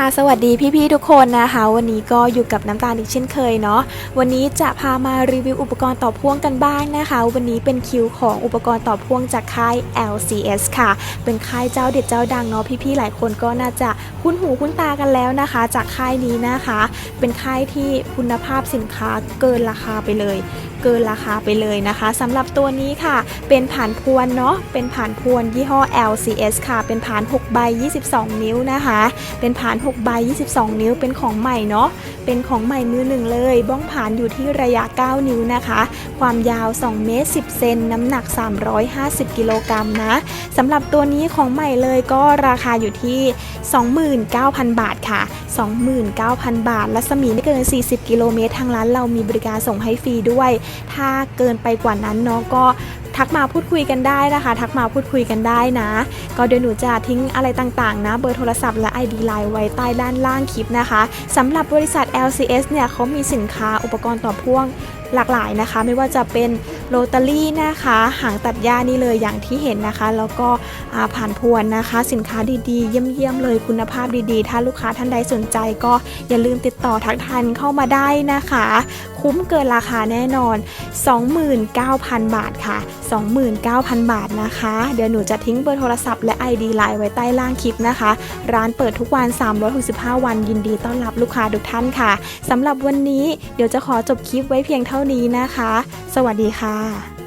ค่ะสวัสดีพี่ๆทุกคนนะคะ วันนี้ก็อยู่กับน้ำตาลอีกเช่นเคยเนาะวันนี้จะพามารีวิวอุปกรณ์ต่อพ่วงกันบ้างนะคะ วันนี้เป็นคิวของอุปกรณ์ต่อพ่วงจากค่าย LCS ค่ะ เป็นค่ายเจ้าเด็ดเจ้าดังเนาะพี่ๆหลายคนก็น่าจะคุ้นหูคุ้นตากันแล้วนะคะ จากค่ายนี้นะคะ เป็นค่ายที่คุณภาพสินค้าเกินราคาไปเลย เกินราคาไปเลยนะคะสำหรับตัวนี้ค่ะ เป็นผ่านพวนเนาะเป็นผ่านพวนยี่ห้อ LCS ค่ะ เป็นผ่าน6ใบ 22 นิ้วนะคะ เป็นผ่าน6ใบ 22 นิ้วเป็นของใหม่เนาะเป็นของใหม่มือหนึ่งเลย บ้องผ่านอยู่ที่ระยะ 9 นิ้วนะคะ ความยาว2เมตร10 เซนน้ำหนัก 350 กิโลกรัมนะสำหรับตัวนี้ของใหม่เลยก็ราคาอยู่ที่ 29,000 บาทค่ะ 29,000 บาท รัศมีไม่เกิน 40 กิโลเมตรทางร้านเรามีบริการส่งให้ฟรีด้วยถ้าเกินไปกว่านั้นเนาะก็ทักมาพูดคุยกันได้นะคะ ทักมาพูดคุยกันได้นะ ก็เดี๋ยวหนูจะทิ้งอะไรต่างๆนะ เบอร์โทรศัพท์และ ID ไลน์ไว้ใต้ด้านล่างคลิปนะคะสำหรับบริษัท LCS เนี่ยเขามีสินค้าอุปกรณ์ต่อพ่วงหลากหลายนะคะ ไม่ว่าจะเป็นโรตารี่นะคะหางตัดหญ้านี่เลยอย่างที่เห็นนะคะ แล้วก็ผ่านพวนนะคะ สินค้าดีๆ เยี่ยมๆเลยคุณภาพดีๆ ถ้าลูกค้าท่านใดสนใจก็อย่าลืมติดต่อทักทายเข้ามาได้นะคะคุ้มเกินราคาแน่นอน 29,000 บาทค่ะ 29,000 บาทนะคะ เดี๋ยวหนูจะทิ้งเบอร์โทรศัพท์และ ID ไลน์ไว้ใต้ล่างคลิปนะคะ ร้านเปิดทุกวัน 365 วันยินดีต้อนรับลูกค้าทุกท่านค่ะสำหรับวันนี้เดี๋ยวจะขอจบคลิปไว้เพียงเท่านี้นะคะ สวัสดีค่ะ